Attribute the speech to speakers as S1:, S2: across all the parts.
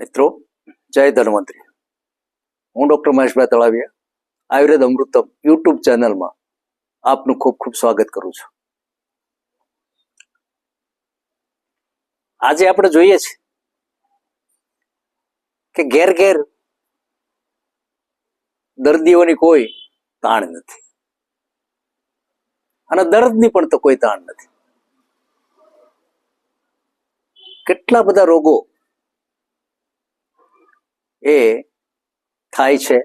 S1: મિત્રો, જય ધન્વંતરી. હું ડોક્ટર મહેશભાઈ તળાવિયા આયુર્વેદ અમૃતમ યુટ્યુબ ચેનલમાં આપનું ખૂબ ખૂબ સ્વાગત કરું છું. આજે આપણે જોઈએ છે કે ઘેર ઘેર દર્દીઓની કોઈ તાણ નથી. અને દર્દની પણ તો કોઈ તાણ નથી. કેટલા બધા રોગો એ થાય છે,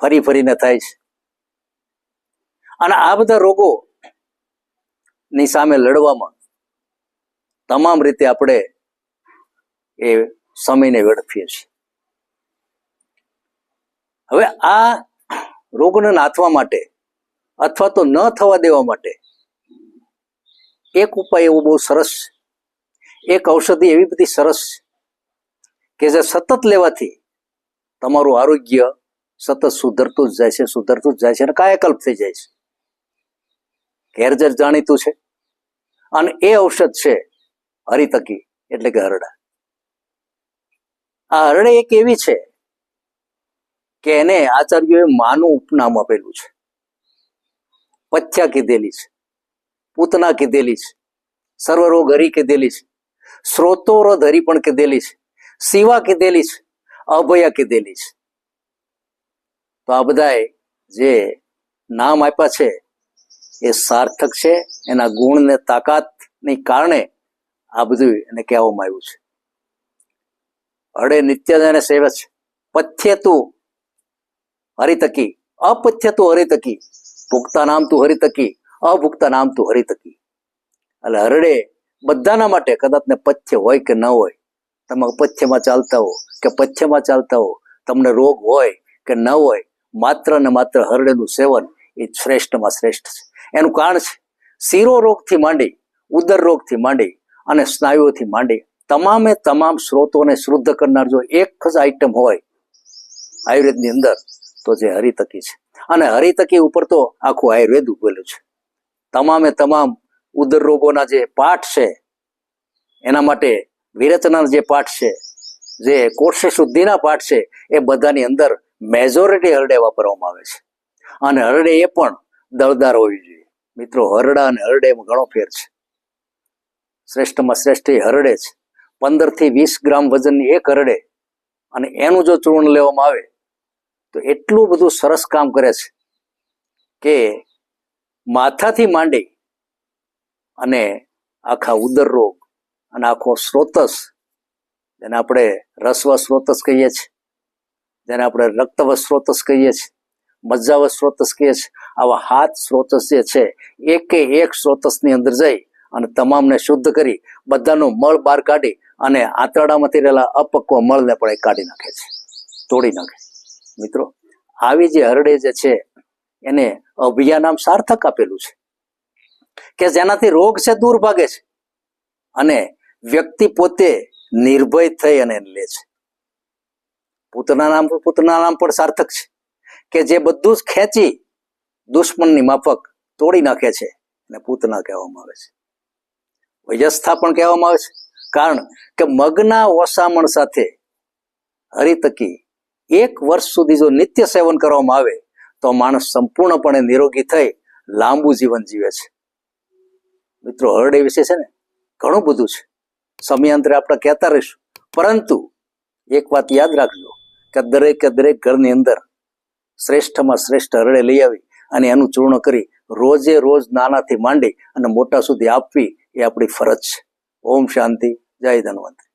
S1: ફરી ફરીને થાય છે. અને આ બધા રોગો ની સામે લડવામાં તમામ રીતે આપણે એ સમયને વેડફીએ છીએ. હવે આ રોગને નાથવા માટે અથવા તો ન થવા દેવા માટે એક ઉપાય એવો બહુ સરસ એક ઔષધિ એવી બધી સરસ કે જે સતત લેવાથી તમારું આરોગ્ય સતત સુધરતું જ જાય છે, સુધરતું જ જાય છે અને કાયાકલ્પ થઈ જાય છે. ઘેરજર જાણીતું છે. અને એ ઔષધ છે હરિતકી, એટલે કે હરડા. આ હરડે એક એવી છે કે એને આચાર્યોએ માનું ઉપનામ આપેલું છે. પથ્યા કીધેલી છે, પૂતના કીધેલી છે, સર્વરોગ હરી કીધેલી છે, સ્રોતોરોધ ધરી પણ કીધેલી છે, શિવા કીધેલી છે. અભયા કીધેલી છે. તો આ બધાએ જે નામ આપ્યા છે, એ સાર્થક છે. એના ગુણ ને તાકાતની કારણે આ બધું એને કહેવામાં આવ્યું છે. હળે નિત્ય એને સેવે છે. પથ્ય તું હરિતકી. અપથ્ય તું હરિતકી. ભૂખતા નામ તું હરિતકી. અભૂખતા નામ તું હરિતકી. એટલે હરડે બધાના માટે કદાચ ને પથ્ય હોય કે ન હોય, તમે અપથ્યમાં ચાલતા હો કે પથ્યમાં ચાલતા હો. તમને રોગ હોય કે ન હોય, માત્ર ને માત્ર હરડેનું સેવન એ શ્રેષ્ઠમાં શ્રેષ્ઠ છે. એનું કારણ છે, શિરો રોગથી માંડી, ઉદર રોગથી માંડી અને સ્નાયુઓથી માંડી તમામે તમામ સ્ત્રોતોને શુદ્ધ કરનાર જો એક જ આઈટમ હોય, આયુર્વેદની અંદર, તો જે હરિતકી છે. અને હરિતકી ઉપર તો આખું આયુર્વેદ ઉભેલું છે. તમામે તમામ ઉદર રોગોના જે પાઠ છે, એના માટે વિરેચનાના જે પાઠ છે જે કોર્ષ શુદ્ધિના પાઠ છે, એ બધાની અંદર મેજોરિટી હરડે વાપરવામાં આવે છે. અને હરડે એ પણ દળદાર હોવી જોઈએ. મિત્રો, હરડા અને હરડેમાં ઘણો ફેર છે. શ્રેષ્ઠમાં શ્રેષ્ઠ હરડે છે પંદરથી વીસ ગ્રામ વજનની એક હરડે અને એનું જો ચૂર્ણ લેવામાં આવે, તો એટલું બધું સરસ કામ કરે છે કે માથાથી માંડી અને આખા ઉદર રોગ અને આખો સ્રોતસ જેને આપણે રસવ સ્ત્રોતસ કહીએ છીએ. જેને આપણે રક્તવ સ્રોતસ કહીએ છીએ. મજ્જાવ સ્રોતસ કહીએ છીએ. આવા હાથ સ્ત્રોતસ જે છે, એકે એક સ્ત્રોતસની અંદર જઈ અને તમામને શુદ્ધ કરી બધાનું મળ બહાર કાઢી અને આંતરડામાંથી રહેલા અપક્વ મળને પણ એ કાઢી નાખે છે. તોડી નાખે. મિત્રો, આવી જે હરડે જે છે, એને અભિયા નામ સાર્થક આપેલું છે. કે જેનાથી રોગ છે, દૂર ભાગે છે. અને વ્યક્તિ પોતે નિર્ભય થઈ અને લે છે. પુત્રના નામ પુત્રના નામ પણ સાર્થક છે. કે જે બધું જ ખેંચી દુશ્મનની માફક તોડી નાખે છે અને પૂતના કહેવામાં આવે છે. વયસ્થા પણ કહેવામાં આવે છે. કારણ કે મગના ઓસામણ સાથે હરિતકી એક વર્ષ સુધી જો નિત્ય સેવન કરવામાં આવે, તો માણસ સંપૂર્ણપણે નિરોગી થઈ લાંબુ જીવન જીવે છે. મિત્રો, હરડે વિશે છે ને ઘણું બધું છે. સમયાંતરે આપણે કહેતા રહીશું. પરંતુ એક વાત યાદ રાખજો કે દરેકે દરેક ઘરની અંદર શ્રેષ્ઠમાં શ્રેષ્ઠ હરડે લઈ આવી અને એનું ચૂર્ણ કરી રોજે રોજ નાનાથી માંડી અને મોટા સુધી આપવી એ આપણી ફરજ છે. ઓમ શાંતિ, જય ધન્વંતરી.